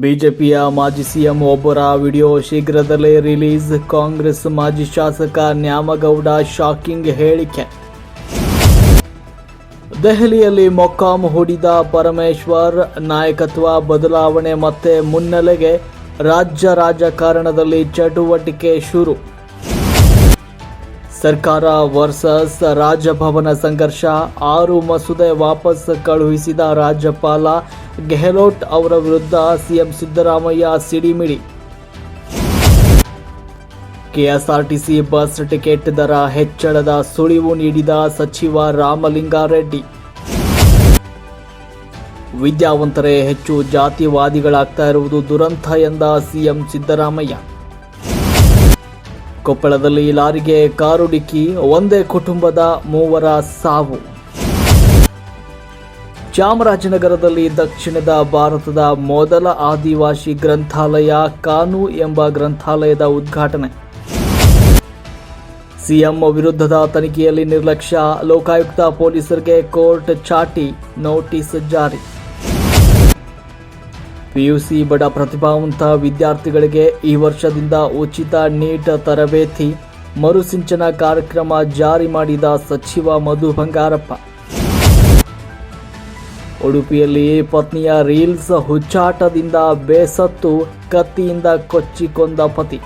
ಬಿಜೆಪಿಯ ಮಾಜಿ ಸಿಎಂ ಒಬ್ಬರ ವಿಡಿಯೋ ಶೀಘ್ರದಲ್ಲೇ ರಿಲೀಸ್. ಕಾಂಗ್ರೆಸ್ ಮಾಜಿ ಶಾಸಕ ನ್ಯಾಮಗೌಡ ಶಾಕಿಂಗ್ ಹೇಳಿಕೆ. ದೆಹಲಿಯಲ್ಲಿ ಮೊಕ್ಕಾಂ ಹೂಡಿದ ಪರಮೇಶ್ವರ್, ನಾಯಕತ್ವ ಬದಲಾವಣೆ ಮತ್ತೆ ಮುನ್ನೆಲೆಗೆ ರಾಜ್ಯ ರಾಜಕಾರಣದಲ್ಲಿ ಚಟುವಟಿಕೆ ಶುರು. ಸರ್ಕಾರ ವರ್ಸಸ್ ರಾಜಭವನ ಸಂಘರ್ಷ, ಆರು ಮಸೂದೆ ವಾಪಸ್ ಕಳುಹಿಸಿದ ರಾಜ್ಯಪಾಲ ಗೆಹ್ಲೋಟ್ ಅವರ ವಿರುದ್ಧ ಸಿಎಂ ಸಿದ್ದರಾಮಯ್ಯ ಸಿಡಿಮಿಡಿ. ಕೆಎಸ್ಆರ್ಟಿಸಿ ಬಸ್ ಟಿಕೆಟ್ ದರ ಹೆಚ್ಚಳದ ಸುಳಿವು ನೀಡಿದ ಸಚಿವ ರಾಮಲಿಂಗಾರೆಡ್ಡಿ. ವಿದ್ಯಾವಂತರೇ ಹೆಚ್ಚು ಜಾತಿವಾದಿಗಳಾಗ್ತಾ ಇರುವುದು ದುರಂತ ಎಂದ ಸಿಎಂ ಸಿದ್ದರಾಮಯ್ಯ. ಕೊಪ್ಪಳದಲ್ಲಿ ಲಾರಿಗೆ ಕಾರು ಡಿಕ್ಕಿ, ಒಂದೇ ಕುಟುಂಬದ ಮೂವರ ಸಾವು. ಚಾಮರಾಜನಗರದಲ್ಲಿ ದಕ್ಷಿಣದ ಭಾರತದ ಮೊದಲ ಆದಿವಾಸಿ ಗ್ರಂಥಾಲಯ ಕಾನು ಎಂಬ ಗ್ರಂಥಾಲಯದ ಉದ್ಘಾಟನೆ. ಸಿಎಂ ವಿರುದ್ಧದ ತನಿಖೆಯಲ್ಲಿ ನಿರ್ಲಕ್ಷ್ಯ, ಲೋಕಾಯುಕ್ತ ಪೊಲೀಸರಿಗೆ ಕೋರ್ಟ್ ಚಾಟಿ ನೋಟಿಸ್ ಜಾರಿ. ಪಿಯುಸಿ ಬಡ ಪ್ರತಿಭಾವಂತ ವಿದ್ಯಾರ್ಥಿಗಳಿಗೆ ಈ ವರ್ಷದಿಂದ ಉಚಿತ ನೀಟ್ ತರಬೇತಿ, ಮರುಸಿಂಚನ ಕಾರ್ಯಕ್ರಮ ಜಾರಿ ಮಾಡಿದ ಸಚಿವ ಮಧು ಬಂಗಾರಪ್ಪ. ಉಡುಪಿಯಲ್ಲಿ ಪತ್ನಿಯ ರೀಲ್ಸ್ ಹುಚ್ಚಾಟದಿಂದ ಬೇಸತ್ತು, ಕತ್ತಿಯಿಂದ ಕೊಚ್ಚಿಕೊಂಡ ಪತಿ.